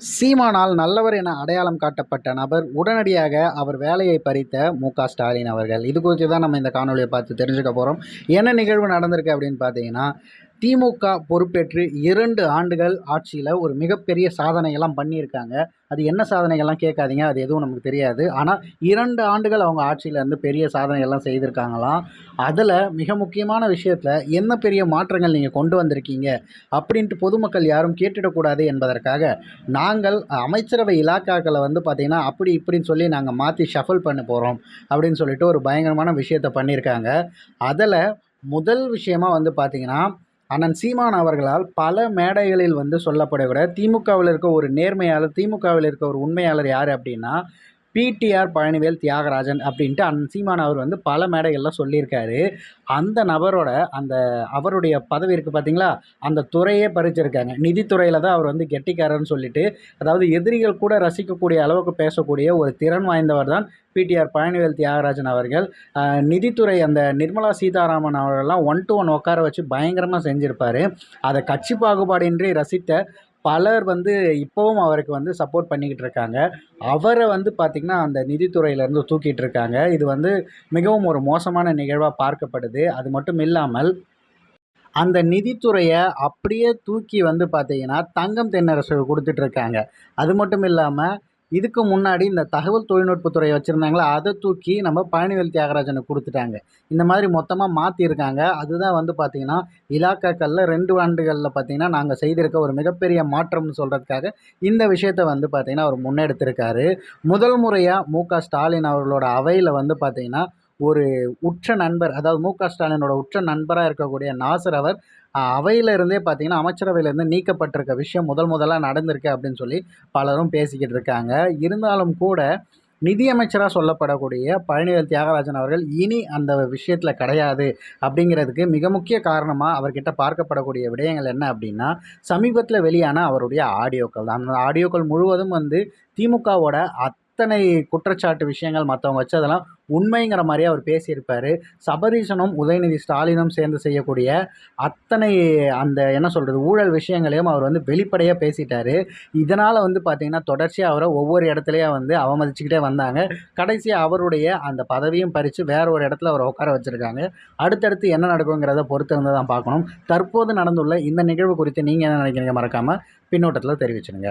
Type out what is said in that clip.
சீமானால் நல்லவர் என அடையாளம் காட்டப்பட்ட நபர் உடனடியாக அவர் வேலையை பறித்த மு க ஸ்டாலின் அவர்கள். இது குறித்து தான் நம்ம இந்த காணொலியை பார்த்து தெரிஞ்சுக்க போகிறோம் என்ன நிகழ்வு நடந்திருக்கு அப்படின்னு பார்த்தீங்கன்னா திமுக பொறுப்பேற்று இரண்டு ஆண்டுகள் ஆட்சியில் ஒரு மிகப்பெரிய சாதனையெல்லாம் பண்ணியிருக்காங்க. அது என்ன சாதனைகள்லாம் கேட்காதீங்க அது எதுவும் நமக்கு தெரியாது. ஆனால் இரண்டு ஆண்டுகள் அவங்க ஆட்சியில் இருந்து பெரிய சாதனைகள்லாம் செய்திருக்காங்களாம். அதில் மிக முக்கியமான விஷயத்தில் என்ன பெரிய மாற்றங்கள் நீங்கள் கொண்டு வந்திருக்கீங்க அப்படின்ட்டு பொதுமக்கள் யாரும் கேட்டுடக்கூடாது என்பதற்காக நாங்கள் அமைச்சரவை இலாக்காக்களை வந்து பார்த்திங்கன்னா அப்படி இப்படின்னு சொல்லி நாங்கள் மாற்றி ஷஃபல் பண்ண போகிறோம் அப்படின்னு சொல்லிட்டு ஒரு பயங்கரமான விஷயத்தை பண்ணியிருக்காங்க. அதில் முதல் விஷயமா வந்து பார்த்திங்கன்னா அண்ணன் சீமான் அவர்களால் பல மேடைகளில் வந்து சொல்லப்படக்கூட திமுகவில் இருக்க ஒரு நேர்மையாளர் திமுகவில் இருக்க ஒரு உண்மையாளர் யார் அப்படின்னா பிடிஆர் பழனிவேல் தியாகராஜன் அப்படின்ட்டு அண்ணன் சீமான் அவர் வந்து பல மேடைகளில் சொல்லியிருக்காரு. அந்த நபரோட அந்த அவருடைய பதவி இருக்குது பார்த்தீங்களா அந்த துறையே பறிச்சிருக்காங்க. நிதித்துறையில் தான் அவர் வந்து கெட்டிக்காரர்னு சொல்லிட்டு அதாவது எதிரிகள் கூட ரசிக்கக்கூடிய அளவுக்கு பேசக்கூடிய ஒரு திறன் வாய்ந்தவர் தான் பிடிஆர் பழனிவேல் தியாகராஜன் அவர்கள். நிதித்துறை அந்த நிர்மலா சீதாராமன் அவர்கள்லாம் ஒன் டு ஒன் உட்கார வச்சு பயங்கரமாக செஞ்சுருப்பார். அதை கட்சி பாகுபாடின்றி ரசித்த பலர் வந்து இப்போவும் அவருக்கு வந்து சப்போர்ட் பண்ணிக்கிட்டு இருக்காங்க. அவரை வந்து பார்த்திங்கன்னா அந்த நிதித்துறையிலேருந்து தூக்கிட்டு இருக்காங்க. இது வந்து மிகவும் ஒரு மோசமான நிகழ்வாக பார்க்கப்படுது. அது மட்டும் இல்லாமல் அந்த நிதித்துறையை அப்படியே தூக்கி வந்து பார்த்தீங்கன்னா தங்கம் தென்னரசு கொடுத்துட்ருக்காங்க அது மட்டும் இல்லாமல் இதுக்கு முன்னாடி இந்த தகவல் தொழில்நுட்பத்துறை வச்சுருந்தாங்களா அதை தூக்கி நம்ம பழனிவேல் தியாகராஜனுக்கு கொடுத்துட்டாங்க. இந்த மாதிரி மொத்தமாக மாற்றிருக்காங்க அதுதான் வந்து பார்த்திங்கன்னா இலாக்காக்களில் ரெண்டு ஆண்டுகளில் பார்த்திங்கன்னா நாங்கள் செய்திருக்க ஒரு மிகப்பெரிய மாற்றம்னு சொல்கிறதுக்காக இந்த விஷயத்தை வந்து பார்த்திங்கன்னா அவர் முன்னெடுத்திருக்காரு. முதல் முறையாக மு க ஸ்டாலின் அவர்களோட அவையில் வந்து பார்த்திங்கன்னா ஒரு உற்ற நண்பர் அதாவது மு க. ஸ்டாலினோட உற்ற நண்பராக இருக்கக்கூடிய நாசர் அவர் அவையிலிருந்தே பார்த்தீங்கன்னா அமைச்சரவையிலேருந்து நீக்கப்பட்டிருக்க விஷயம் முதல் முதலாக நடந்திருக்கு அப்படின்னு சொல்லி பலரும் பேசிக்கிட்டு இருக்காங்க. இருந்தாலும் கூட நிதியமைச்சராக சொல்லப்படக்கூடிய பழனிவேல் தியாகராஜன் அவர்கள் இனி அந்த விஷயத்தில் கிடையாது அப்படிங்கிறதுக்கு மிக முக்கிய காரணமாக அவர்கிட்ட பார்க்கப்படக்கூடிய விடயங்கள் என்ன அப்படின்னா சமீபத்தில் வெளியான அவருடைய ஆடியோக்கள் தான். அந்த ஆடியோக்கள் முழுவதும் வந்து திமுகவோட அத்தனை குற்றச்சாட்டு விஷயங்கள் மற்றவங்க வச்சதெல்லாம் உண்மைங்கிற மாதிரியே அவர் பேசியிருப்பார். சபரீசனும் உதயநிதி ஸ்டாலினும் சேர்ந்து செய்யக்கூடிய அத்தனை அந்த என்ன சொல்கிறது ஊழல் விஷயங்களையும் அவர் வந்து வெளிப்படையாக பேசிட்டாரு. இதனால் வந்து பார்த்திங்கன்னா தொடர்ச்சியாக அவரை ஒவ்வொரு இடத்துலையும் வந்து அவமதிச்சுக்கிட்டே வந்தாங்க. கடைசியாக அவருடைய அந்த பதவியும் பறித்து வேற ஒரு இடத்துல அவரை உட்கார வச்சுருக்காங்க. அடுத்தடுத்து என்ன நடக்குங்கிறத பொறுத்து இருந்து தான் பார்க்கணும். தற்போது நடந்துள்ள இந்த நிகழ்வு குறித்து நீங்கள் என்ன நினைக்கிறீங்க மறக்காமல் பின்னோட்டத்தில் தெரிவிச்சிடுங்க.